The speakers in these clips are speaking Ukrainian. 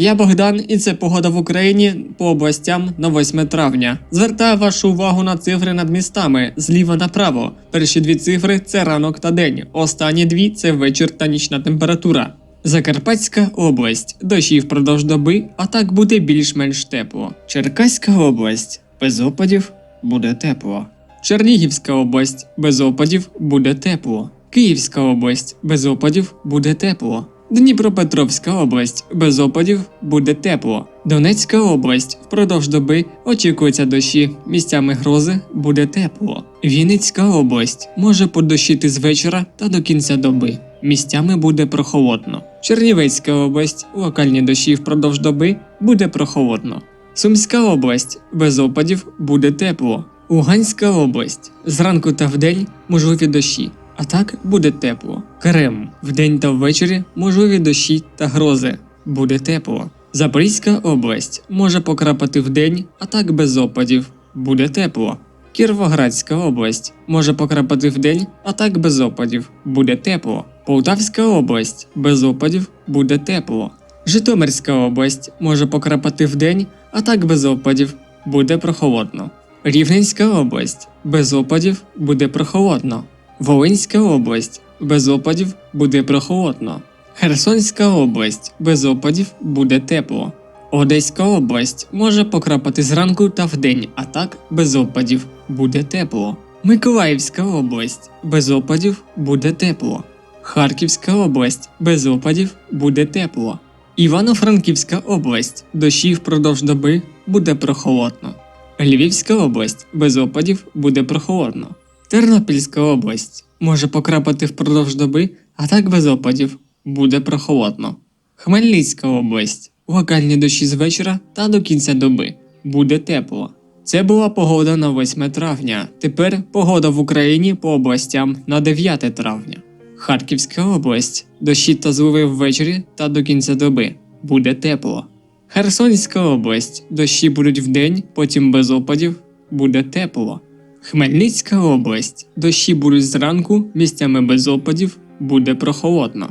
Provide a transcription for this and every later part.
Я Богдан, і це погода в Україні по областям на 8 травня. Звертаю вашу увагу на цифри над містами зліва направо. Перші дві цифри це ранок та день. Останні дві це вечір та нічна температура. Закарпатська область. Дощі впродовж доби, а так буде більш-менш тепло. Черкаська область. Без опадів буде тепло. Чернігівська область. Без опадів буде тепло. Київська область. Без опадів буде тепло. Дніпропетровська область без опадів буде тепло. Донецька область впродовж доби очікується дощі, місцями грози буде тепло. Вінницька область може подощити з вечора та до кінця доби. Місцями буде прохолодно. Чернівецька область локальні дощі впродовж доби буде прохолодно. Сумська область без опадів буде тепло. Луганська область зранку та вдень можливі дощі. А так буде тепло. Крим вдень та ввечері можливі дощі та грози. Буде тепло. Запорізька область може покрапати вдень, а так без опадів. Буде тепло. Кіровоградська область може покрапати вдень, а так без опадів. Буде тепло. Полтавська область без опадів буде тепло. Житомирська область може покрапати вдень, а так без опадів. Буде прохолодно. Рівненська область без опадів буде прохолодно. Волинська область без опадів буде прохолодно. Херсонська область без опадів буде тепло. Одеська область може покрапати зранку та вдень, а так без опадів буде тепло. Миколаївська область без опадів буде тепло. Харківська область без опадів буде тепло. Івано-Франківська область дощі впродовж доби буде прохолодно. Львівська область без опадів буде прохолодно. Тернопільська область може покрапати впродовж доби, а так без опадів буде прохолодно. Хмельницька область локальні дощі з вечора та до кінця доби буде тепло. Це була погода на 8 травня. Тепер погода в Україні по областям на 9 травня. Харківська область дощі та зливи ввечері та до кінця доби буде тепло. Херсонська область дощі будуть вдень, потім без опадів буде тепло. Хмельницька область дощі будуть зранку, місцями без опадів буде прохолодно.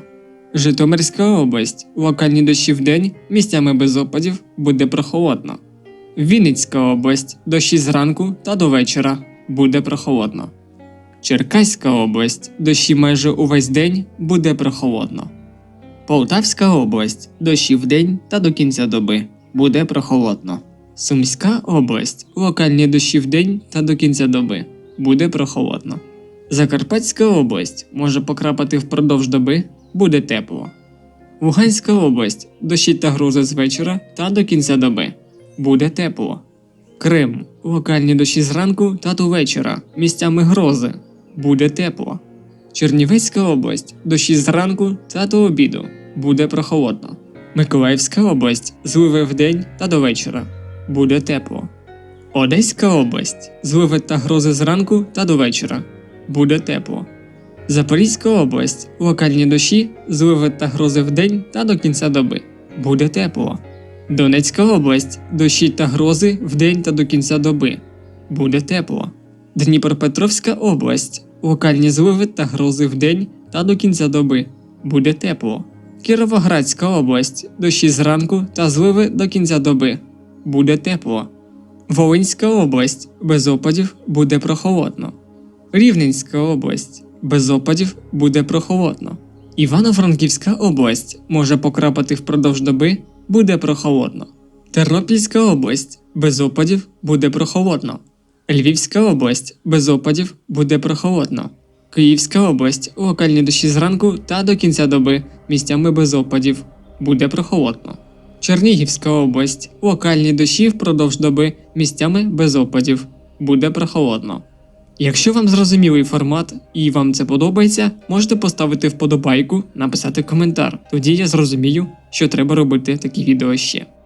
Житомирська область локальні дощі вдень, місцями без опадів буде прохолодно. Вінницька область дощі зранку та до вечора буде прохолодно. Черкаська область дощі майже увесь день буде прохолодно. Полтавська область дощі вдень та до кінця доби буде прохолодно. Сумська область. Локальні дощі вдень та до кінця доби. Буде прохолодно. Закарпатська область. Може покрапати впродовж доби? Буде тепло. Луганська область. Дощі та грози з вечора та до кінця доби. Буде тепло. Крим. Локальні дощі зранку та до вечора, місцями грози. Буде тепло. Чернівецька область. Дощі зранку та до обіду. Буде прохолодно. Миколаївська область. Зливи вдень та до вечора буде тепло. Одеська область зливи та грози зранку та до вечора буде тепло. Запорізька область локальні дощі, зливи та грози вдень та до кінця доби буде тепло. Донецька область дощі та грози вдень та до кінця доби буде тепло. Дніпропетровська область локальні зливи та грози вдень та до кінця доби буде тепло. Кіровоградська область дощі зранку та зливи до кінця доби буде тепло. Волинська область без опадів буде прохолодно. Рівненська область без опадів буде прохолодно. Івано-Франківська область може покрапати впродовж доби буде прохолодно. Тернопільська область без опадів буде прохолодно. Львівська область без опадів буде прохолодно. Київська область локальні дощі зранку та до кінця доби місцями без опадів буде прохолодно. Чернігівська область локальні дощі впродовж доби місцями без опадів буде прохолодно. Якщо вам зрозумілий формат і вам це подобається, можете поставити вподобайку, написати коментар. Тоді я зрозумію, що треба робити такі відео ще.